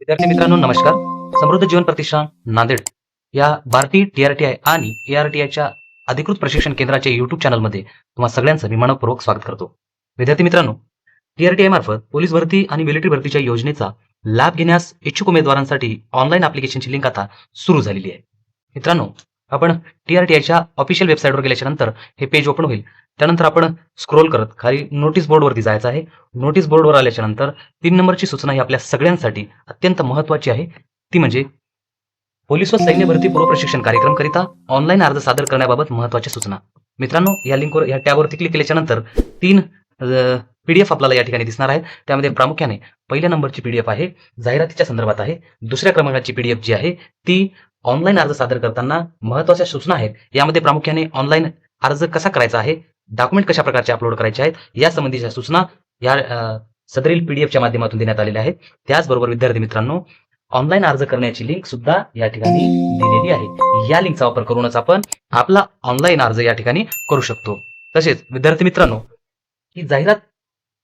विद्यार्थी मित्रांनो नमस्कार. समृद्ध जीवन प्रतिष्ठान नांदेड या भारतीय टीआरटीआय आणि एआरटीआयच्या अधिकृत प्रशिक्षण केंद्राच्या युट्यूब चॅनलमध्ये तुम्हाला सगळ्यांचं मी मनपूर्वक स्वागत करतो. विद्यार्थी मित्रांनो टीआरटीआय मार्फत पोलीस भरती आणि मिलिटरी भरतीच्या योजनेचा लाभ घेण्यास इच्छुक उमेदवारांसाठी ऑनलाईन अप्लिकेशनची लिंक आता सुरू झालेली आहे. मित्रांनो आपण टी आरटीआयच्या ऑफिशियल वेबसाईटवर गेल्याच्यानंतर हे पेज ओपन होईल. त्यानंतर आपण स्क्रोल करत खाली नोटीस बोर्डवरती जायचं आहे. नोटीस बोर्डवर आल्याच्यानंतर तीन नंबरची सूचना ही आपल्या सगळ्यांसाठी अत्यंत महत्वाची आहे. ती म्हणजे पोलीस व सैन्य भरती पूर्व प्रशिक्षण कार्यक्रमकरिता ऑनलाईन अर्ज सादर करण्याबाबत महत्त्वाच्या सूचना. मित्रांनो या लिंकवर या टॅबवरती क्लिक केल्याच्यानंतर तीन पीडीएफ आपल्याला या ठिकाणी दिसणार आहे त्यामध्ये प्रामुख्याने पहिल्या नंबरची पीडीएफ आहे जाहिरातीच्या संदर्भात आहे. दुसऱ्या क्रमांकाची पीडीएफ जी आहे ती ऑनलाईन अर्ज सादर करताना महत्त्वाच्या सूचना आहेत. यामध्ये प्रामुख्याने ऑनलाईन अर्ज कसा करायचा आहे डॉक्युमेंट कशा प्रकारचे अपलोड करायचे आहेत या संबंधीच्या सूचना या सदरील पीडीएफच्या माध्यमातून देण्यात आलेल्या आहेत. त्याचबरोबर विद्यार्थी मित्रांनो ऑनलाईन अर्ज करण्याची लिंक सुद्धा या ठिकाणी दिलेली आहे. या लिंकचा वापर करूनच आपण आपला ऑनलाईन अर्ज या ठिकाणी करू शकतो. तसेच विद्यार्थी मित्रांनो ही जाहिरात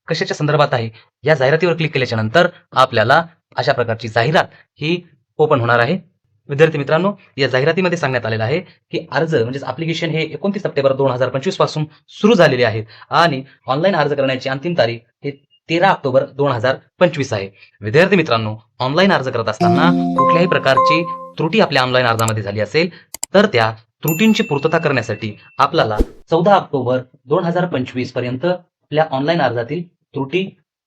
कशाच्या संदर्भात आहे या जाहिरातीवर क्लिक केल्याच्यानंतर आपल्याला अशा प्रकारची जाहिरात ही ओपन होणार आहे. विद्यार्थी मित्रांनो या जाहिरातीमध्ये सांगण्यात आलेलं आहे की अर्ज म्हणजे अप्लिकेशन हे एकोणतीस सप्टेंबर दोन हजार पंचवीसपासून सुरू झालेले आहेत आणि ऑनलाईन अर्ज करण्याची अंतिम तारीख हे तेरा ऑक्टोबर दोन हजार पंचवीस आहे. विद्यार्थी मित्रांनो ऑनलाईन अर्ज करत असताना कुठल्याही प्रकारची त्रुटी आपल्या ऑनलाईन अर्जामध्ये झाली असेल तर त्या त्रुटींची पूर्तता करण्यासाठी आपल्याला चौदा ऑक्टोबर दोन हजार पंचवीसपर्यंत आपल्या ऑनलाईन अर्जातील त्रुटी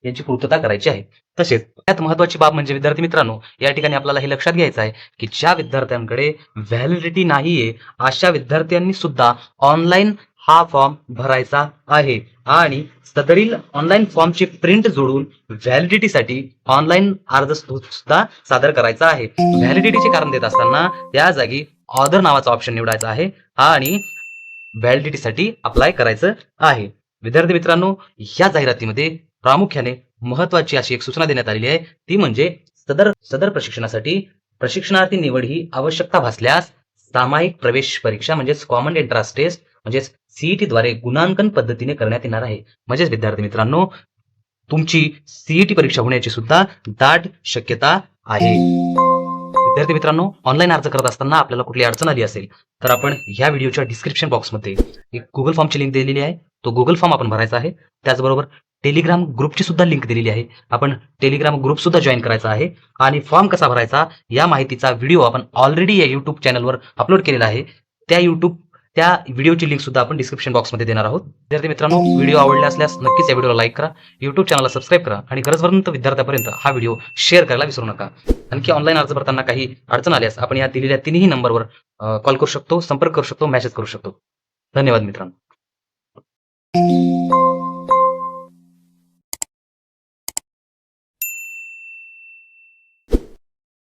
यांची पूर्तता करायची आहे. तसेच त्यात महत्वाची बाब म्हणजे विद्यार्थी मित्रांनो या ठिकाणी आपल्याला हे लक्षात घ्यायचं आहे की ज्या विद्यार्थ्यांकडे व्हॅलिडिटी नाहीये अशा विद्यार्थ्यांनी सुद्धा ऑनलाईन हा फॉर्म भरायचा आहे. आणि सदरील ऑनलाईन फॉर्मची प्रिंट जोडून व्हॅलिडिटीसाठी ऑनलाईन अर्ज सुद्धा सादर करायचा आहे. व्हॅलिडिटीचे कारण देत असताना त्या जागी ऑदर नावाचा ऑप्शन निवडायचा आहे आणि व्हॅलिडिटीसाठी अप्लाय करायचं आहे. विद्यार्थी मित्रांनो या जाहिरातीमध्ये प्रामुख्याने महत्वाची अशी एक सूचना देण्यात आलेली आहे. ती म्हणजे सदर सदर प्रशिक्षणासाठी प्रशिक्षणार्थी निवड ही आवश्यकता भासल्यास सामायिक प्रवेश परीक्षा म्हणजेच कॉमन एंट्रान्स टेस्ट म्हणजेच सीईटी द्वारे गुणांकन पद्धतीने करण्यात येणार आहे. म्हणजेच विद्यार्थी मित्रांनो तुमची सीईटी परीक्षा होण्याची सुद्धा दाट शक्यता आहे. विद्यार्थी मित्रांनो ऑनलाईन अर्ज करत असताना आपल्याला कुठली अडचण आली असेल तर आपण ह्या व्हिडिओच्या डिस्क्रिप्शन बॉक्समध्ये एक गुगल फॉर्मची लिंक दिलेली आहे. तो गुगल फॉर्म आपण भरायचा आहे. त्याचबरोबर टेलिग्राम ग्रुपची सुद्धा लिंक दिलेली आहे. आपण टेलिग्राम ग्रुप सुद्धा जॉईन करायचा आहे. आणि फॉर्म कसा भरायचा या माहितीचा व्हिडिओ आपण ऑलरेडी या युट्यूब चॅनलवर अपलोड केलेला आहे. त्या युट्यूब त्या व्हिडिओची लिंक सुद्धा आपण डिस्क्रिप्शन बॉक्समध्ये देणार आहोत. विद्यार्थी मित्रांनो व्हिडिओ आवडला असल्यास नक्कीच या व्हिडिओला लाईक करा. युट्यूब चॅनलला सबस्क्राईब करा. आणि गरजपर्यंत विद्यार्थ्यापर्यंत हा व्हिडिओ शेअर करायला विसरू नका. आणखी ऑनलाईन अर्ज भरताना काही अडचण आल्यास आपण या दिलेल्या तिन्ही नंबरवर कॉल करू शकतो संपर्क करू शकतो मेसेज करू शकतो. धन्यवाद मित्रांनो.